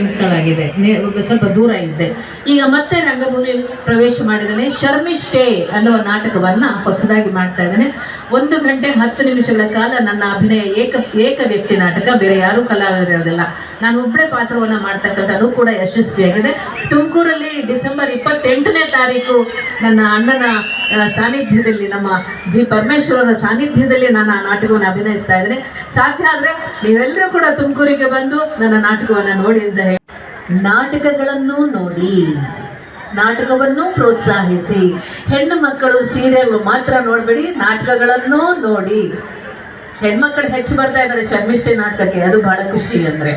ಆಗಿದೆ ಸ್ವಲ್ಪ ದೂರ ಇದ್ದೆ. ಈಗ ಮತ್ತೆ ರಂಗಭೂಮಿ ಪ್ರವೇಶ ಮಾಡಿದ್ದಾನೆ ಶರ್ಮಿಷ್ಠೆ ಅನ್ನುವ ನಾಟಕವನ್ನ ಹೊಸದಾಗಿ ಮಾಡ್ತಾ ಇದ್ದೇನೆ ಒಂದು ಗಂಟೆ ಹತ್ತು ನಿಮಿಷಗಳ ಕಾಲ ನನ್ನ ಅಭಿನಯ ಏಕ ಏಕ ವ್ಯಕ್ತಿ ನಾಟಕ, ಬೇರೆ ಯಾರೂ ಕಲಾವಿದರಿರೋದಿಲ್ಲ. ನಾನು ಒಬ್ಬಳೇ ಪಾತ್ರವನ್ನ ಮಾಡ್ತಕ್ಕಂಥದ್ದು ಕೂಡ ಯಶಸ್ವಿಯಾಗಿದೆ. ತುಮಕೂರಲ್ಲಿ ಡಿಸೆಂಬರ್ ಇಪ್ಪತ್ತೆಂಟನೇ ತಾರೀಕು ನನ್ನ ಅಣ್ಣನ ಸಾನ್ನಿಧ್ಯದಲ್ಲಿ, ನಮ್ಮ ಜಿ ಪರಮೇಶ್ವರರ ಸಾನ್ನಿಧ್ಯದಲ್ಲಿ ನಾನು ಆ ನಾಟಕವನ್ನು ಅಭಿನಯಿಸ್ತಾ ಇದ್ದೇನೆ. ಸಾಧ್ಯ ಆದರೆ ನೀವೆಲ್ಲರೂ ಕೂಡ ತುಮಕೂರಿಗೆ ಬಂದು ನನ್ನ ನಾಟಕವನ್ನು ನೋಡಿ ಅಂತ ಹೇಳಿ. ನಾಟಕಗಳನ್ನು ನೋಡಿ. ನಾಟಕವನ್ನು ಪ್ರೋತ್ಸಾಹಿಸಿ. ಹೆಣ್ಣು ಮಕ್ಕಳು ಸೀರಿಯಲ್ ಮಾತ್ರ ನೋಡಬೇಡಿ, ನಾಟಕಗಳನ್ನು ನೋಡಿ. ಹೆಣ್ಮಕ್ಳು ಹೆಚ್ಚು ಬರ್ತಾ ಇದ್ದಾರೆ ಶರ್ಮಿಷ್ಠೆ ನಾಟಕಕ್ಕೆ, ಅದು ಬಹಳ ಖುಷಿ ಅಂದ್ರೆ.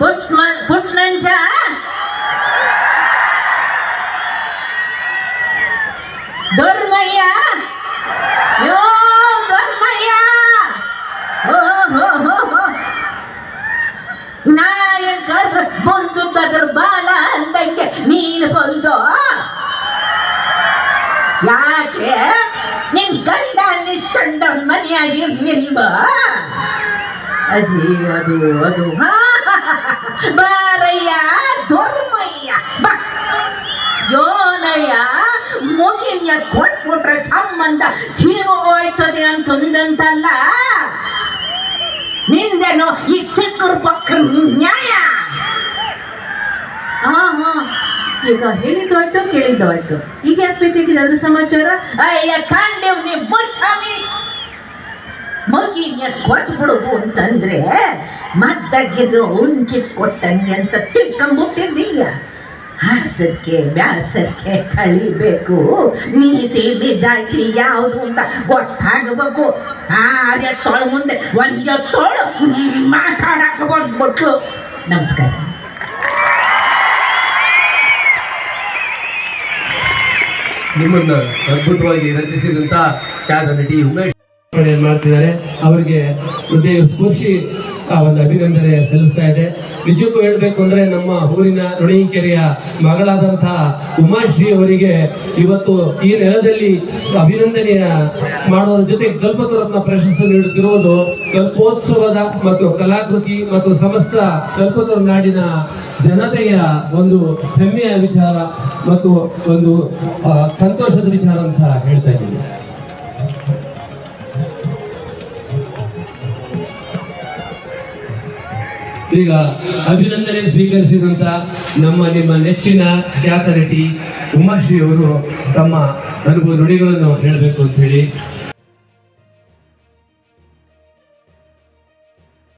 ದೊರ್ಮಯ್ಯ ಯಾಕೆ? ನಿನ್ ಗಂಡ ಅಲ್ಲಿ ಮನೆಯಾಗಿ ಮನೆಯಾಗಿರ್ಲಿಲ್ವ ಅಜಿ ಅದು ಅದು. ಬಾರಯ್ಯ ದೊರ್ಮಯ್ಯ ಯೋನಯ್ಯ ಮುಗಿನ ಕೊಟ್ಬಿಟ್ರೆ ಸಂಬಂಧ ಜೀವ ಹೋಯ್ತದೆ ಅಂತಂದಂತಲ್ಲ? ನಿಂದೇನು ಈ ಚಿಕ್ಕರ ಪಕ್ಕ ನ್ಯಾಯ? ಹಾ ಹಾ ಈಗ ಹೇಳಿದ್ದು ಆಯ್ತು ಕೇಳಿದ್ದು ಆಯ್ತು ಈಗ ಬೇಕಾಗಿದೆ ಅದ್ರ ಸಮಾಚಾರ? ಅಯ್ಯ ಕಾಂಡೇವ್, ನೀ ಮುಚ್ಚಾಮಿ ಮಗಿನ ಕೊಟ್ಬಿಡೋದು ಅಂತಂದ್ರೆ, ಮದ್ದಾಗಿರೋ ಉಣ್ಕಿತ್ ಕೊಟ್ಟಂಗೆ ಅಂತ ತಿಳ್ಕೊಂಬಿಟ್ಟಿದ್ದೀಯ. ಹಾಸಕ್ಕೆ ಬ್ಯಾಸಕ್ಕೆ ಕಳಿಬೇಕು ನೀತಿ, ನಿಜಾಯ್ತಿ ಯಾವುದು ಅಂತ ಗೊತ್ತಾಗಬೇಕು. ಆರ್ಯ ತೊಳ ಮುಂದೆ, ಒಂದ್ಯ ತೊಳು ಮಾತಾಡಕ್ಕೆ ಬಂದ್ಬಿಟ್ಲು. ನಮಸ್ಕಾರ. ನಿಮ್ಮನ್ನ ಅದ್ಭುತವಾಗಿ ರಚಿಸಿದಂತ ಖ್ಯಾತ ನಟಿ ಉಮೇಶ್ ಮಾಡ್ತಿದ್ದಾರೆ. ಅವರಿಗೆ ಹೃದಯ ಸ್ಫೂರ್ಷಿ ಒಂದು ಅಭಿನಂದನೆ ಸಲ್ಲಿಸ್ತಾ ಇದೆ. ನಿಜಕ್ಕೂ ಹೇಳ್ಬೇಕು ಅಂದ್ರೆ ನಮ್ಮ ಊರಿನ ರುಣಿಕೆರೆಯ ಮಗಳಾದಂತಹ ಉಮಾಶ್ರೀ ಅವರಿಗೆ ಇವತ್ತು ಈ ನೆಲದಲ್ಲಿ ಅಭಿನಂದನೆಯ ಮಾಡೋದ್ರ ಜೊತೆ ಕಲ್ಪತರತ್ನ ಪ್ರಶಸ್ತಿ ನೀಡುತ್ತಿರುವುದು ಕಲ್ಪೋತ್ಸವದ ಮತ್ತು ಕಲಾಕೃತಿ ಮತ್ತು ಸಮಸ್ತ ಕಲ್ಪತರು ನಾಡಿನ ಜನತೆಯ ಒಂದು ಹೆಮ್ಮೆಯ ವಿಚಾರ ಮತ್ತು ಒಂದು ಸಂತೋಷದ ವಿಚಾರ ಅಂತ ಹೇಳ್ತಾ ಇದ್ದೀನಿ. ಈಗ ಅಭಿನಂದನೆ ಸ್ವೀಕರಿಸಿದಂತ ನಮ್ಮ ನಿಮ್ಮ ನೆಚ್ಚಿನ ಖ್ಯಾತ ನಟಿ ಉಮಾಶ್ರೀ ಅವರು ತಮ್ಮ ಅನುಭವ ನುಡಿಗಳನ್ನು ಹೇಳಬೇಕು ಅಂತ ಹೇಳಿ